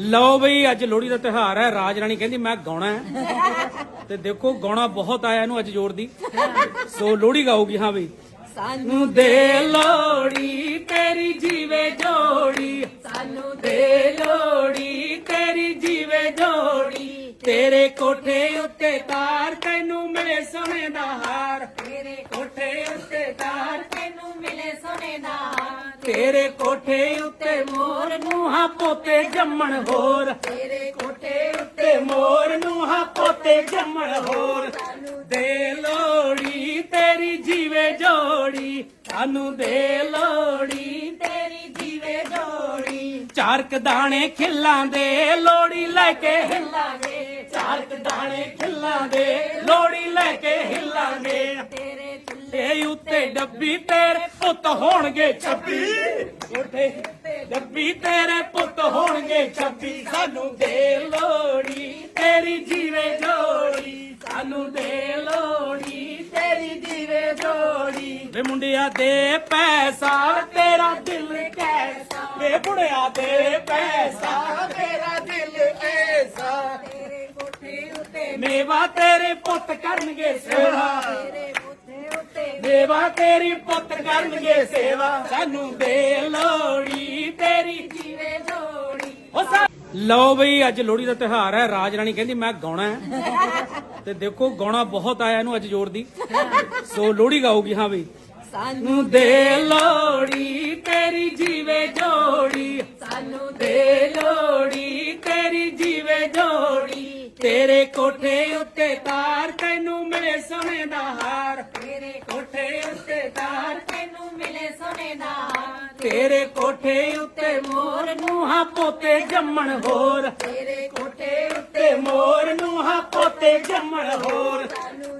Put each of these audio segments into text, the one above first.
ਲਓ ਬਈ ਅੱਜ ਲੋਹੜੀ ਦਾ ਤਿਉਹਾਰ ਹੈ ਰਾਜ ਰਾਣੀ ਕਹਿੰਦੀ ਮੈਂ ਗਾਉਣਾ ਹੈ। ਤੇ ਦੇਖੋ ਗਾਉਣਾ ਬਹੁਤ ਆਇਆ ਇਹਨੂੰ ਅੱਜ ਜ਼ੋਰ ਦੀ। ਸੋ ਲੋਹੜੀ ਗਾਊਗੀ ਹਾਂ ਬਈ। ਸਾਨੂੰ ਦੇ ਲੋੜੀ ਤੇਰੀ ਜੀਵੇ ਜੋੜੀ। ਸਾਨੂੰ ਦੇ ਲੋੜੀ ਤੇਰੀ ਜੀਵੇ ਜੋੜੀ। ਤੇਰੇ ਕੋਠੇ ਉੱਤੇ ਤਾਰ ਤੈਨੂੰ ਮਿਲੇ ਸੋਨੇ ਦਾ ਹਾਰ। ਤੇਰੇ ਕੋਠੇ ਉੱਤੇ ਤਾਰ ਤੈਨੂੰ ਮਿਲੇ ਸੋਨੇ ਦਾ। ਤੇਰੇ ਕੋਠੇ ਉੱਤੇ ਮੋਰ ਨੂੰ ਹਾਂ ਪੋਤੇ ਜੰਮਣ ਹੋਰ। ਤੇਰੇ ਕੋਠੇ ਉੱਤੇ ਮੋਰ ਨੂੰ ਹਾਂ ਪੋਤੇ ਜੰਮਣ ਹੋਰ। ਦੇ ਲੋੜੀ ਤੇਰੀ ਜੀਵੇ ਜੋੜੀ ਸਾਨੂੰ ਦੇ ਲੋੜੀ ਤੇਰੀ ਜੀਵੇ ਜੋੜੀ। ਚਾਰਕ ਦਾਣੇ ਖਿੱਲਾਂ ਦੇ ਲੋੜੀ ਲੈ ਕੇ ਲਾਗੇ ਚਾਰਕ ਦਾਣੇ ਖਿੱਲਾਂ ਦੇ ਲੋੜੀ ਲੈ ਕੇ ਹਿੱਲਾਂਗੇ ਤੇਰੇ ਤੇ ਉੱਤੇ ਡੱਬੀ ਤੇਰੇ ਪੁੱਤ ਹੋਣਗੇ 26 ਉੱਤੇ ਡੱਬੀ ਤੇਰੇ ਪੁੱਤ ਹੋਣਗੇ 26 ਸਾਨੂੰ ਦੇ ਲੋੜੀ ਤੇਰੀ ਜੀਵੇ ਜੋੜੀ। ਸਾਨੂੰ ਦੇ ਲੋੜੀ ਤੇਰੀ ਜੀਵੇ ਜੋੜੀ। ਵੇ ਮੁੰਡਿਆ ਦੇ ਪੈਸਾ ਤੇਰਾ ਦਿਲ ਕੈਸਾ। ਵੇ ਬੁੜਿਆ ਦੇ ਪੈਸਾ ਤੇਰਾ ਦਿਲ ਐਸਾ। ਤੇਰੇ ਕੋਠੇ ਉੱਤੇ ਮੇਵਾ ਤੇਰੇ ਪੁੱਤ ਕਰਨਗੇ ਸੇਵਾ ਦੇਵਾ ਤੇਰੀ ਪੁੱਤ ਕਰਨਗੇ ਸੇਵਾ। ਸਾਨੂੰ ਦੇ ਲੋੜੀ ਤੇਰੀ। ਜੀਵੇ ਜੋੜੀ ਲਓ ਬਈ ਅੱਜ ਲੋਹੜੀ ਦਾ ਤਿਉਹਾਰ ਹੈ। ਰਾਜ ਰਾਣੀ ਕਹਿੰਦੀ ਮੈਂ ਗਾਉਣਾ ਹੈ। ਤੇ ਦੇਖੋ ਗਾਉਣਾ ਬਹੁਤ ਆਇਆ ਇਹਨੂੰ ਅੱਜ ਜ਼ੋਰ ਦੀ। ਸੋ ਲੋਹੜੀ ਗਾਊਗੀ ਹਾਂ ਬਈ। ਸਾਨੂੰ ਦੇ ਲੋੜੀ ਤੇਰੀ ਜੀਵੇ ਜੋੜੀ। ਸਾਨੂੰ ਦੇ ਲੋੜੀ ਤੇਰੀ ਜੀਵੇ ਜੋੜੀ। ਤੇਰੇ ਕੋਠੇ ਉੱਤੇ ਤਾਰ ਤੈਨੂੰ ਮਿਲੇ ਸੋਨੇ ਦਾ ਹਾਰ। ਤੇਰੇ ਕੋਠੇ ਉੱਤੇ ਮੋਰ ਨੂੰ ਹਾਂ ਪੋਤੇ ਜੰਮਣ ਹੋਰ। ਤੇਰੇ ਕੋਠੇ ਉੱਤੇ ਮੋਰ ਨੂੰ ਹਾਂ ਪੋਤੇ ਜੰਮਣ ਹੋਰ।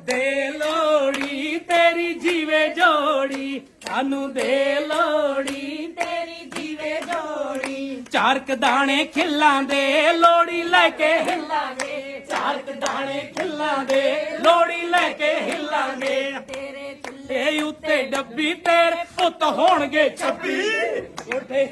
ਦੇ ਲੋੜੀ ਤੇਰੀ ਜੀਵੇ ਜੋੜੀ ਸਾਨੂੰ ਦੇ ਲੋੜੀ ਤੇਰੀ ਜੀਵੇ ਜੋੜੀ। ਚਾਰਕ ਦਾਣੇ ਖਿੱਲਾਂ ਦੇ ਲੋੜੀ ਲੈ ਕੇ ਲਾਗੇ ਚਾਰਕ ਦਾਣੇ ਖਿੱਲਾਂ ਦੇ ਲੋੜੀ ਲੈ ਕੇ ਹਿੱਲਾਂਗੇ। ਤੇ ਉੱਤੇ ਡੱਬੀ ਤੇਰੇ ਪੁੱਤ ਹੋਣਗੇ 26 ਉੱਤੇ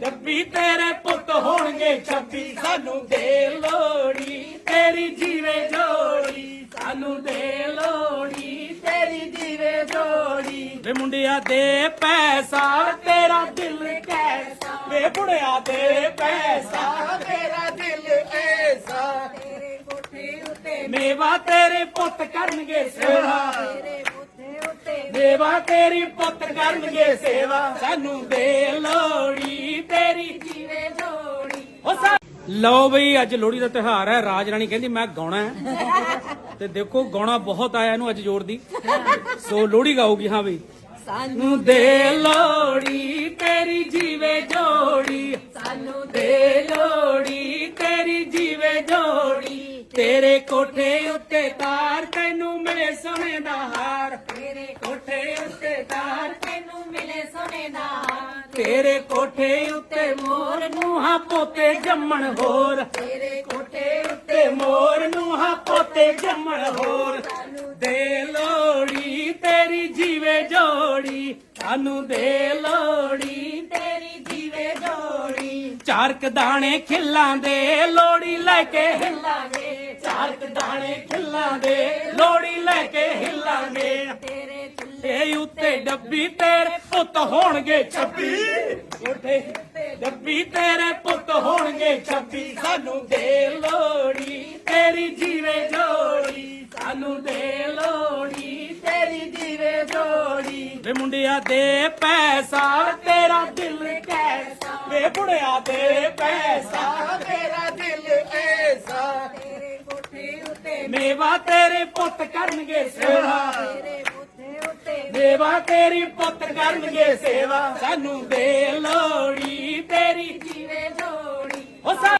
ਡੱਬੀ ਤੇਰੇ ਪੁੱਤ ਹੋਣਗੇ 26 ਸਾਨੂੰ ਦੇ ਲੋੜੀ ਤੇਰੀ ਜੀਵੇ ਜੋੜੀ। ਸਾਨੂੰ ਦੇ ਲੋੜੀ ਤੇਰੀ ਜੀਵੇ ਜੋੜੀ। ਵੇ ਮੁੰਡਿਆ ਦੇ ਪੈਸਾ ਤੇਰਾ ਦਿਲ ਕੈਸਾ? ਵੇ ਬੁੜਿਆ ਦੇ ਪੈਸਾ ਤੇਰਾ ਦਿਲ ਐਸਾ? ਤੇਰੇ ਕੋਠੇ ਉੱਤੇ ਮੇਵਾ ਤੇਰੇ ਪੁੱਤ ਕਰਨਗੇ ਸੇਵਾ ਕੋਠੇ ਦੇਵਾ ਤੇਰੀ ਪੁੱਤ ਕਰਨਗੇ ਸੇਵਾ। ਸਾਨੂੰ ਦੇ ਲੋੜੀ ਤੇਰੀ। ਜੀਵੇ ਜੋੜੀ। ਲਓ ਬਈ ਅੱਜ ਲੋਹੜੀ ਦਾ ਤਿਉਹਾਰ ਹੈ। ਰਾਜ ਰਾਣੀ ਕਹਿੰਦੀ ਮੈਂ ਗਾਉਣਾ ਹੈ। ਤੇ ਦੇਖੋ ਗਾਉਣਾ ਬਹੁਤ ਆਇਆ ਇਹਨੂੰ ਅੱਜ ਜ਼ੋਰ ਦੀ। ਸੋ ਲੋਹੜੀ ਗਾਊਗੀ ਹਾਂ ਬਈ। ਸਾਨੂੰ ਦੇ ਲੋੜੀ ਤੇਰੀ ਜੀਵੇ ਜੋੜੀ। ਸਾਨੂੰ ਦੇ ਲੋੜੀ ਤੇਰੀ ਜੀਵੇ ਜੋੜੀ। ਤੇਰੇ ਕੋਠੇ ਉੱਤੇ ਤਾਰ ਤੈਨੂੰ ਮਿਲੇ ਸੋਨੇ ਦਾ ਹਾਰ। ਤੇਰੇ ਕੋਠੇ ਉੱਤੇ ਮੋਰ ਨੂੰ ਹਾਂ ਪੋਤੇ ਜੰਮਣ ਹੋਰ। ਤੇਰੇ ਕੋਠੇ ਉੱਤੇ ਮੋਰ ਨੂੰ ਹਾਂ ਪੋਤੇ ਜੰਮਣ ਹੋਰ। ਦੇ ਲੋੜੀ ਤੇਰੀ ਜੀਵੇ ਜੋੜੀ ਸਾਨੂੰ ਦੇ ਲੋੜੀ ਤੇਰੀ ਜੀਵੇ ਜੋੜੀ। ਚਾਰਕ ਦਾਣੇ ਖਿੱਲਾਂ ਦੇ ਲੋੜੀ ਲੈ ਕੇ ਲਾਗੇ ਚਾਰਕ ਦਾਣੇ ਖਿੱਲਾਂ ਦੇ ਲੋੜੀ ਲੈ ਕੇ ਹਿੱਲਾਂਗੇ ਤੇਰੇ ਤੇ ਉੱਤੇ ਡੱਬੀ ਤੇਰੇ ਪੁੱਤ ਹੋਣਗੇ 26 ਉੱਤੇ ਡੱਬੀ ਤੇਰੇ ਪੁੱਤ ਹੋਣਗੇ 26 ਸਾਨੂੰ ਦੇ ਲੋੜੀ ਤੇਰੀ ਜੀਵੇ ਜੋੜੀ। ਸਾਨੂੰ ਦੇ ਲੋੜੀ ਤੇਰੀ ਜੀਵੇ ਜੋੜੀ। ਵੇ ਮੁੰਡਿਆ ਦੇ ਪੈਸਾ ਤੇਰਾ ਦਿਲ ਕੈਸਾ? ਵੇ ਬੁੜਿਆ ਦੇ ਪੈਸਾ ਤੇਰਾ ਦਿਲ ਐਸਾ ਤੇਰੇ ਕੋਠੇ ਉੱਤੇ ਮੇਵਾ ਤੇਰੇ ਪੁੱਤ ਕਰਨਗੇ ਸੇਵਾ ਤੇਰੇ ਤੇਰੀ ਪੁੱਤ ਕਰਨਗੇ ਸੇਵਾ। ਸਾਨੂੰ ਦੇ ਲੋੜੀ ਤੇਰੀ ਜੀਵੇ ਜੋੜੀ। ਉਹ